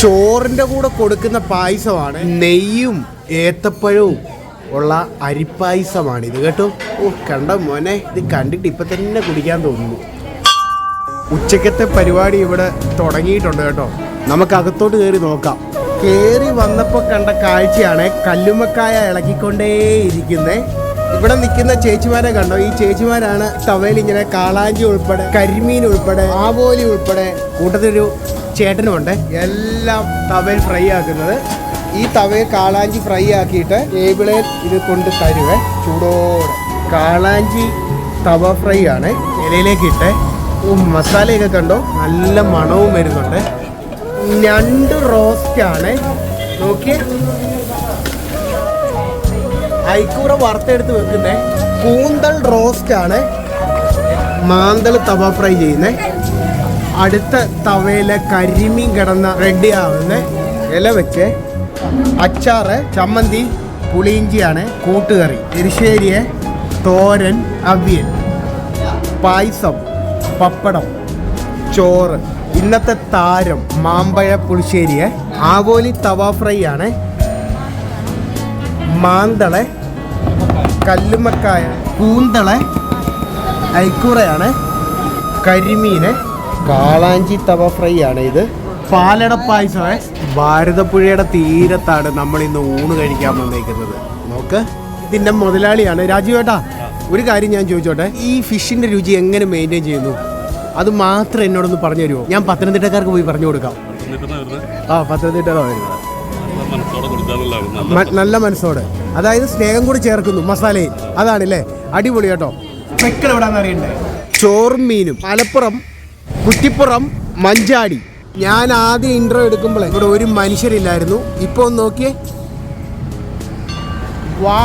ചോറിന്റെ കൂടെ കൊടുക്കുന്ന പായസമാണ് നെയ്യും ഏത്തപ്പഴവും ഉള്ള അരിപ്പായസമാണ് ഇത് കേട്ടോ? ഓ കണ്ട മോനെ? ഇത് കണ്ടിട്ട് ഇപ്പൊ തന്നെ കുടിക്കാൻ തോന്നുന്നു. ഉച്ചക്കത്തെ പരിപാടി ഇവിടെ തുടങ്ങിയിട്ടുണ്ട് കേട്ടോ. നമുക്ക് അകത്തോട്ട് കയറി നോക്കാം. കയറി വന്നപ്പോൾ കണ്ട കാഴ്ചയാണ് കല്ലുമ്മക്കായ ഇളക്കിക്കൊണ്ടേ ഇരിക്കുന്നേ. ഇവിടെ നിൽക്കുന്ന ചേച്ചിമാരെ കണ്ടോ? ഈ ചേച്ചിമാരാണ് തവയിൽ ഇങ്ങനെ കാളാഞ്ചി ഉൾപ്പെടെ കരിമീൻ ഉൾപ്പെടെ ആവോലി ഉൾപ്പെടെ കൂട്ടത്തിലൊരു ചേട്ടനുമുണ്ട്. എല്ലാം തവയിൽ ഫ്രൈ ആക്കുന്നത്. ഈ തവയെ കാളാഞ്ചി ഫ്രൈ ആക്കിയിട്ട് ടേബിളിൽ ഇത് കൊണ്ട് തരുവേ. ചൂടോടെ. കാളാഞ്ചി തവ ഫ്രൈ ആണ്. ഇലയിലേക്ക് ഇട്ട്. മസാലയൊക്കെ കണ്ടോ? നല്ല മണവും വരുന്നുണ്ട്. രണ്ട് റോസ്റ്റ് ആണ്. നോക്കിയേ. ഐക്കൂറ വറുത്തെടുത്ത് വെക്കുന്നേ. കൂന്തൽ റോസ്റ്റ് ആണ്. മാന്തൾ തവ ഫ്രൈ ചെയ്യുന്നേ. അടുത്ത തവയിലെ കരിമീൻ കിടന്ന റെഡി ആവുന്ന ഇല വെച്ച് അച്ചാറ് ചമ്മന്തി പുളിയിഞ്ചിയാണ് കൂട്ടുകറി. എരിശ്ശേരിയെ തോരൻ അവിയൽ പായസം പപ്പടം ചോറ്. ഇന്നത്തെ താരം മാമ്പഴ പുളിശ്ശേരിയെ ആവോലി തവ ഫ്രൈ ആണ് മാന്തളെ കല്ലുമക്കായ കൂന്തളെ ഐക്കൂറയാണ് കരിമീന്. കാളാഞ്ചി തവ ഫ്രൈ ആണ് ഇത്. പാലട പായസമേ. ഭാരതപ്പുഴയുടെ തീരത്താണ് നമ്മൾ ഇന്ന് ഊണ് കഴിക്കാൻ വന്നേക്കുന്നത്. നോക്ക് ഇതിന്റെ മുതലാളിയാണ് രാജീവേട്ടാ ഒരു കാര്യം ഞാൻ ചോദിച്ചോട്ടെ ഈ ഫിഷിന്റെ രുചി എങ്ങനെ മെയിന്റെയിൻ ചെയ്യുന്നു? അത് മാത്രം എന്നോടൊന്ന് പറഞ്ഞു തരുമോ? ഞാൻ പത്തനംതിട്ടക്കാർക്ക് പോയി പറഞ്ഞു കൊടുക്കാം. ആ പത്തനംതിട്ട നല്ല മനസ്സോടെ അതായത് സ്നേഹം കൂടി ചേർക്കുന്നു മസാലയിൽ അതാണല്ലേ? അടിപൊളി കേട്ടോ. എവിടാന്ന് അറിയണ്ടേ? ചോറും മീനും. മലപ്പുറം കുറ്റിപ്പുറം മഞ്ചാടി. ഞാൻ ആദ്യം ഇൻട്രോ എടുക്കുമ്പോൾ ഇവിടെ ഒരു മനുഷ്യരില്ലായിരുന്നു. ഇപ്പൊ ഒന്ന് നോക്കിയേ. വാ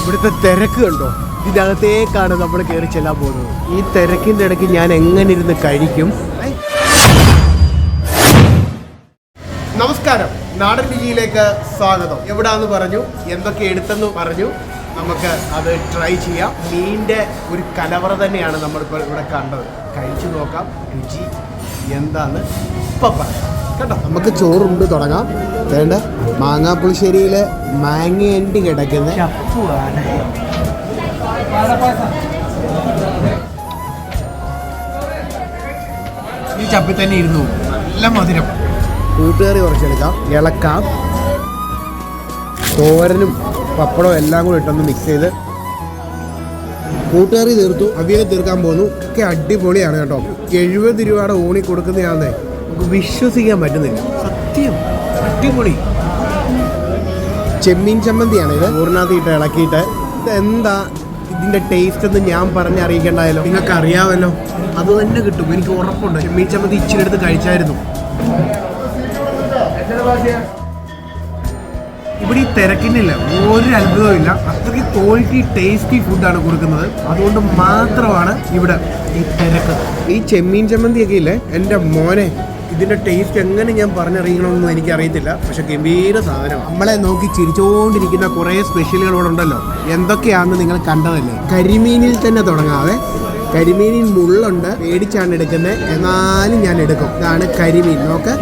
ഇവിടുത്തെ തിരക്ക് കണ്ടോ? ഇതിനകത്തേക്കാണ് നമ്മൾ കയറി ചെല്ലാൻ പോകുന്നത്. ഈ തിരക്കിന്റെ ഇടയ്ക്ക് ഞാൻ എങ്ങനെ ഇരുന്ന് കഴിക്കും? നമസ്കാരം. നാടൻ രുചിയിലേക്ക് സ്വാഗതം. എവിടാന്ന് പറഞ്ഞു? എന്തൊക്കെ എടുത്തെന്ന് പറഞ്ഞു? നമുക്ക് അത് ട്രൈ ചെയ്യാം. മീനിന്റെ ഒരു കലവറ തന്നെയാണ് നമ്മളിപ്പോൾ ഇവിടെ കണ്ടത്. കഴിച്ചു നോക്കാം. രുചി എന്താന്ന് ഇപ്പൊ പറയാം. കേട്ടോ? നമുക്ക് ചോറുണ്ട് തുടങ്ങാം. വേണ്ട. മാങ്ങാപ്പുളിശ്ശേരിയിലെ മാങ്ങയണ്ടി കിടക്കുന്ന. ഈ ചപ്പി തന്നെ ഇരുന്നു. നല്ല മധുരം. കൂട്ടുകറി കുറച്ചെടുക്കാം ഇളക്കാം. തോരനും പപ്പടവും എല്ലാം കൂടി ഇട്ടൊന്ന് മിക്സ് ചെയ്ത് കൂട്ടുകറി തീർത്തു അവിയൽ തീർക്കാൻ പോന്നു. ഒക്കെ അടിപൊളിയാണ് കേട്ടോ. എഴുപത് രൂപയുടെ ഊണി കൊടുക്കുന്നതാണെന്നേ നമുക്ക് വിശ്വസിക്കാൻ പറ്റുന്നില്ല. സത്യം. അടിപൊളി. ചെമ്മീൻ ചമ്മന്തിയാണ് ഇത് ഊറിനകത്ത് ഇട്ട് ഇളക്കിയിട്ട്. ഇതെന്താ? ഇതിന്റെ ടേസ്റ്റ് എന്ന് ഞാൻ പറഞ്ഞറിയിക്കണ്ടായല്ലോ നിങ്ങൾക്ക് അറിയാമല്ലോ അത് തന്നെ കിട്ടും. എനിക്ക് ഉറപ്പുണ്ട്. ചെമ്മീൻ ചമ്മന്തി ഇച്ചിരി എടുത്ത് കഴിച്ചായിരുന്നു. ഇവിടെ ഈ തിരക്കിനില്ല ഒരു അത്ഭുതവും ഇല്ല. അത്രയ്ക്ക് ക്വാളിറ്റി ടേസ്റ്റി ഫുഡാണ് കൊടുക്കുന്നത്. അതുകൊണ്ട് മാത്രമാണ് ഇവിടെ ഈ തിരക്ക്. ഈ ചെമ്മീൻ ചമ്മന്തിയൊക്കെ ഇല്ലേ? എന്റെ മോനെ ഇതിന്റെ ടേസ്റ്റ് എങ്ങനെ ഞാൻ പറഞ്ഞറിയിക്കണമെന്ന് എനിക്കറിയത്തില്ല. പക്ഷെ ഗംഭീര സാധനമാണ്. നമ്മളെ നോക്കി ചിരിച്ചുകൊണ്ടിരിക്കുന്ന കുറേ സ്പെഷ്യലുകൾ ഇവിടെ ഉണ്ടല്ലോ. എന്തൊക്കെയാണെന്ന് നിങ്ങൾ കണ്ടതല്ലേ? കരിമീനിൽ തന്നെ തുടങ്ങാതെ കരിമീനിൽ മുള്ളുണ്ട് പേടിച്ചാണ് എടുക്കുന്നത് എന്നാലും ഞാൻ എടുക്കും. ഇതാണ് കരിമീൻ. നോക്ക്.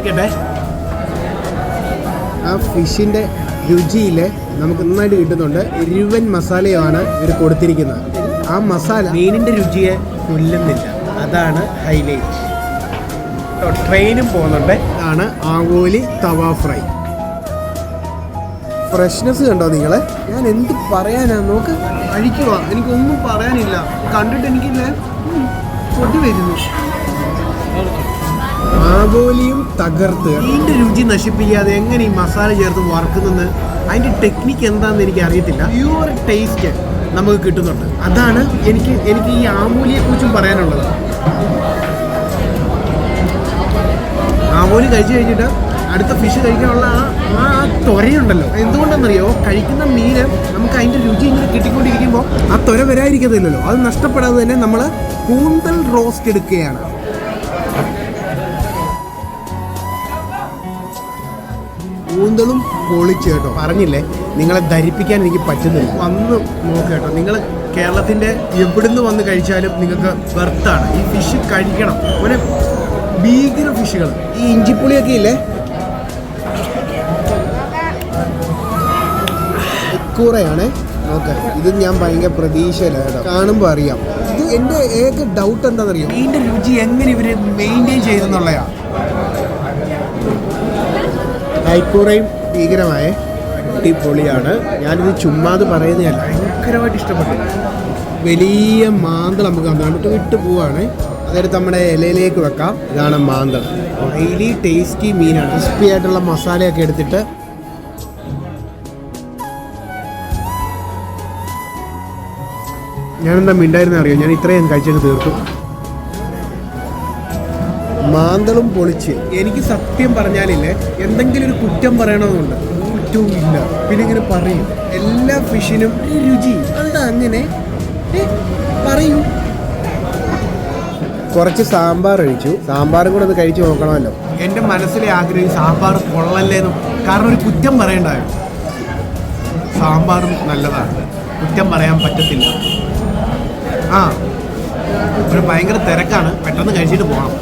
ആ ഫിഷിന്റെ രുചിയിൽ നമുക്ക് നന്നായിട്ട് കിട്ടുന്നുണ്ട്. എരിവൻ മസാലയാണ് ഇവർ കൊടുത്തിരിക്കുന്നത്. ആ മസാല മീനിന്റെ രുചിയെ കൊല്ലുന്നില്ല. അതാണ് ഹൈലൈറ്റ് ട്രെയിനും പോകുന്നുണ്ട്. ആണ് ആവോലി തവ ഫ്രൈ. ഫ്രഷ്നെസ് കണ്ടോ നിങ്ങൾ ഞാൻ എന്ത് പറയാനാ? നോക്ക് കഴിക്കുക എനിക്കൊന്നും പറയാനില്ല. കണ്ടിട്ട് എനിക്ക് ഞാൻ കൊതി വരുന്നു. ആവോലിയും തകർത്ത് അതിന്റെ രുചി നശിപ്പിക്കാതെ എങ്ങനെ ഈ മസാല ചേർത്ത് വറക്കുന്നത് അതിന്റെ ടെക്നിക്ക് എന്താണെന്ന് എനിക്ക് അറിയത്തില്ല. പ്യൂർ ടേസ്റ്റ് നമുക്ക് കിട്ടുന്നുണ്ട്. അതാണ് എനിക്ക് എനിക്ക് ഈ ആമൂലിയെക്കുറിച്ചും കുറിച്ചും പറയാനുള്ളത്. ആമൂലി കഴിച്ചു കഴിഞ്ഞിട്ട് അടുത്ത ഫിഷ് കഴിക്കാനുള്ള ആ ആ ത്വരയുണ്ടല്ലോ. എന്തുകൊണ്ടെന്നറിയോ? കഴിക്കുന്ന മീൻ നമുക്ക് അതിന്റെ രുചി ഇങ്ങനെ കിട്ടിക്കൊണ്ടിരിക്കുമ്പോൾ ആ ത്വര വരാതിരിക്കത്തില്ലല്ലോ. അത് നഷ്ടപ്പെടാതെ തന്നെ നമ്മൾ കൂന്തൽ റോസ്റ്റ് എടുക്കുകയാണ്. കൂന്തളും പൊളിച്ച് കേട്ടോ. പറഞ്ഞില്ലേ? നിങ്ങളെ ധരിപ്പിക്കാൻ എനിക്ക് പറ്റുന്നില്ല. വന്ന് നോക്കേട്ടോ നിങ്ങൾ കേരളത്തിന്റെ എവിടുന്ന് വന്ന് കഴിച്ചാലും നിങ്ങൾക്ക് വെർത്താണ്. ഈ ഫിഷ് കഴിക്കണം. ഒരു ഭീകര ഫിഷുകൾ ഈ ഇഞ്ചിപ്പുളിയൊക്കെ ഇല്ലേ? കൂറയാണ്. നോക്കാം ഇത് ഞാൻ ഭയങ്കര പ്രതീക്ഷയില്ല കേട്ടോ. കാണുമ്പോൾ അറിയാം. ഇത് എന്റെ ഏക ഡൗട്ട് എന്താണെന്നറിയോ? ഇതിന്റെ രുചി എങ്ങനെ ഇവർ മെയിന്റെയിൻ ചെയ്തെന്നുള്ളതാ ഐക്കൂറയും ഭീകരമായ അടിപൊളിയാണ്. ഞാനിത് ചുമ്മാത് പറയുന്നതല്ല ഭയങ്കരമായിട്ട് ഇഷ്ടപ്പെട്ടു. വലിയ മാന്തൾ നമുക്ക് കണ്ടിട്ട് വിട്ട് പോവാണ്. അതെടുത്ത് നമ്മുടെ ഇലയിലേക്ക് വെക്കാം. ഇതാണ് മാന്തൾ ഹൈലി ടേസ്റ്റി മീനാണ്. ക്രിസ്പി ആയിട്ടുള്ള മസാലയൊക്കെ എടുത്തിട്ട് ഞാനെന്താ മിണ്ടായിരുന്ന അറിയോ? ഞാൻ ഇത്രയും കഴിച്ചങ്ങ് തീർത്തു. മാന്തളും പൊളിച്ച് എനിക്ക് സത്യം പറഞ്ഞാലില്ലേ എന്തെങ്കിലും ഒരു കുറ്റം പറയണമെന്നുണ്ട്. കുറ്റവും ഇല്ല പിന്നെ ഇങ്ങനെ പറയും. എല്ലാ ഫിഷിനും രുചി. അത് അങ്ങനെ? പറയും പറയൂ. കുറച്ച് സാമ്പാർ കഴിച്ചു സാമ്പാറും കൂടെ ഒന്ന് കഴിച്ചു നോക്കണമല്ലോ. എന്റെ മനസ്സിലെ ആഗ്രഹം സാമ്പാർ കൊള്ളല്ലേന്ന്. കാരണം ഒരു കുറ്റം പറയണ്ടായോ? സാമ്പാറും നല്ലതാണ്. കുറ്റം പറയാൻ പറ്റത്തില്ല. ആ ഒരു ഭയങ്കര തിരക്കാണ്. പെട്ടെന്ന് കഴിച്ചിട്ട് പോകണം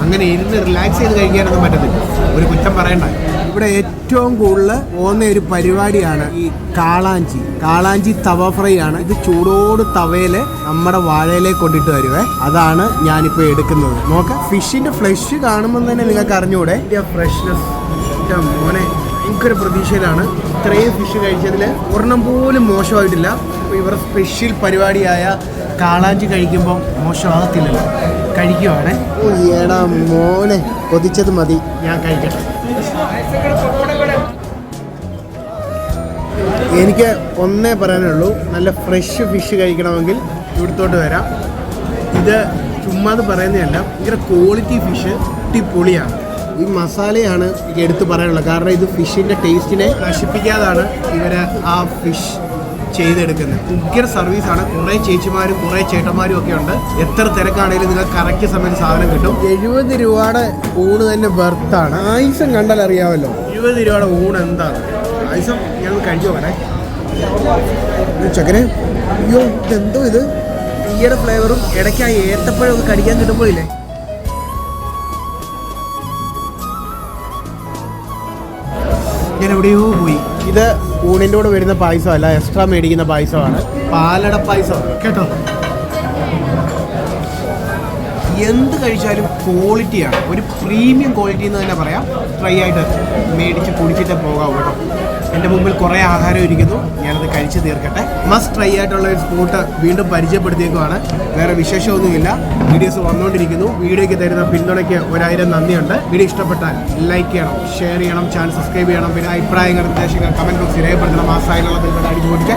അങ്ങനെ ഇരുന്ന് റിലാക്സ് ചെയ്ത് കഴിക്കാനൊന്നും പറ്റത്തില്ല. ഒരു കുറ്റം പറയണ്ട. ഇവിടെ ഏറ്റവും കൂടുതൽ പോകുന്ന ഒരു പരിപാടിയാണ് ഈ കാളാഞ്ചി. കാളാഞ്ചി തവ ഫ്രൈ ആണ്. ഇത് ചൂടോട് തവയിൽ നമ്മുടെ വാഴയിലേക്ക് കൊണ്ടിട്ട് വരുവേ. അതാണ് ഞാനിപ്പോൾ എടുക്കുന്നത്. നോക്ക ഫിഷിന്റെ ഫ്ലഷ് കാണുമ്പോൾ തന്നെ നിങ്ങൾക്ക് അറിഞ്ഞൂടെ. ഫ്രഷ്നെസ് മോനെ ഭയങ്കര പ്രതീക്ഷയിലാണ്. ഇത്രയും ഫിഷ് കഴിച്ചതിൽ ഒരെണ്ണം പോലും മോശമായിട്ടില്ല. ഇവർ സ്പെഷ്യൽ പരിപാടിയായ കാളാഞ്ചി കഴിക്കുമ്പോൾ മോശമാകത്തില്ലല്ലോ. കഴിക്കുവാണ്. മോനെ കൊതിച്ചത് മതി. ഞാൻ കഴിക്കട്ടെ. എനിക്ക് ഒന്നേ പറയാനുള്ളൂ. നല്ല ഫ്രഷ് ഫിഷ് കഴിക്കണമെങ്കിൽ ഇവിടുത്തോട്ട് വരാം. ഇത് ചുമ്മാത് പറയുന്നതല്ല ഭയങ്കര ക്വാളിറ്റി ഫിഷ് അടിപൊളിയാണ്. ഈ മസാലയാണ് എനിക്ക് എടുത്തു പറയാനുള്ളത്. കാരണം ഇത് ഫിഷിന്റെ ടേസ്റ്റിനെ നശിപ്പിക്കാതാണ് ഇവരെ ആ ഫിഷ് ചെയ്തെടുക്കുന്നത്. ഉഗ്ര സർവീസാണ് കുറേ ചേച്ചിമാരും കുറേ ചേട്ടന്മാരും ഒക്കെ ഉണ്ട്. എത്ര തിരക്കാണെങ്കിലും നിങ്ങൾ കറക്റ്റ് സമയത്ത് സാധനം കിട്ടും. എഴുപത് രൂപയുടെ ഊണ് തന്നെ ബർത്താണ് ആയുസം കണ്ടാൽ അറിയാമല്ലോ. എഴുപത് രൂപയുടെ ഊണ് എന്താണ്? ആയുസം ഞങ്ങൾ കഴിച്ചു പോകണേ ചക്കനെ? അയ്യോ ഇതെന്തോ ഇത്? തീയുടെ ഫ്ലേവറും ഇടയ്ക്ക് ആ ഏത്തപ്പഴം ഒന്ന് കടിക്കാൻ കിട്ടുമ്പോഴില്ലേ? ഞാൻ എവിടെയോ പോയി. ഇത് ഊണിന്റെ കൂടെ വരുന്ന പായസമല്ല എക്സ്ട്രാ മേടിക്കുന്ന പായസമാണ്. പാലട പായസം. കേട്ടോ? എന്ത് കഴിച്ചാലും ക്വാളിറ്റിയാണ് ഒരു പ്രീമിയം ക്വാളിറ്റി എന്ന് തന്നെ പറയാം. ട്രൈ ആയിട്ട് മേടിച്ച് കുടിച്ചിട്ട് പോകാം കേട്ടോ. എന്റെ മുമ്പിൽ കുറേ ആഹാരം ഇരിക്കുന്നു. കഴിച്ച് തീർക്കട്ടെ. മസ്റ്റ് ട്രൈ ആയിട്ടുള്ള ഒരു സ്പോട്ട് വീണ്ടും പരിചയപ്പെടുത്തിയേക്കുവാണ്. വേറെ വിശേഷമൊന്നുമില്ല. വീഡിയോസ് വന്നുകൊണ്ടിരിക്കുന്നു വീഡിയോയ്ക്ക് തരുന്ന പിന്തുണയ്ക്ക് ഒരായിരം നന്ദിയുണ്ട്. വീഡിയോ ഇഷ്ടപ്പെട്ടാൽ ലൈക്ക് ചെയ്യണം ഷെയർ ചെയ്യണം ചാനൽ സബ്സ്ക്രൈബ് ചെയ്യണം. പിന്നെ അഭിപ്രായങ്ങൾ നിർദ്ദേശങ്ങൾ കമന്റ് ബോക്സിൽ രേഖപ്പെടുത്തണം. ആ സൈഡിലുള്ള ബിൽബട്ട് അടിച്ചു പൊട്ടിച്ച്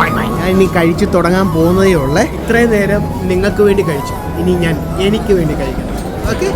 ബൈ ബൈ ഞാൻ ഇനി കഴിച്ചു തുടങ്ങാൻ പോകുന്നതേ ഉള്ളേ. ഇത്രയും നേരം നിങ്ങൾക്ക് വേണ്ടി കഴിച്ചു. ഇനി ഞാൻ എനിക്ക് വേണ്ടി കഴിക്കണം ഓക്കെ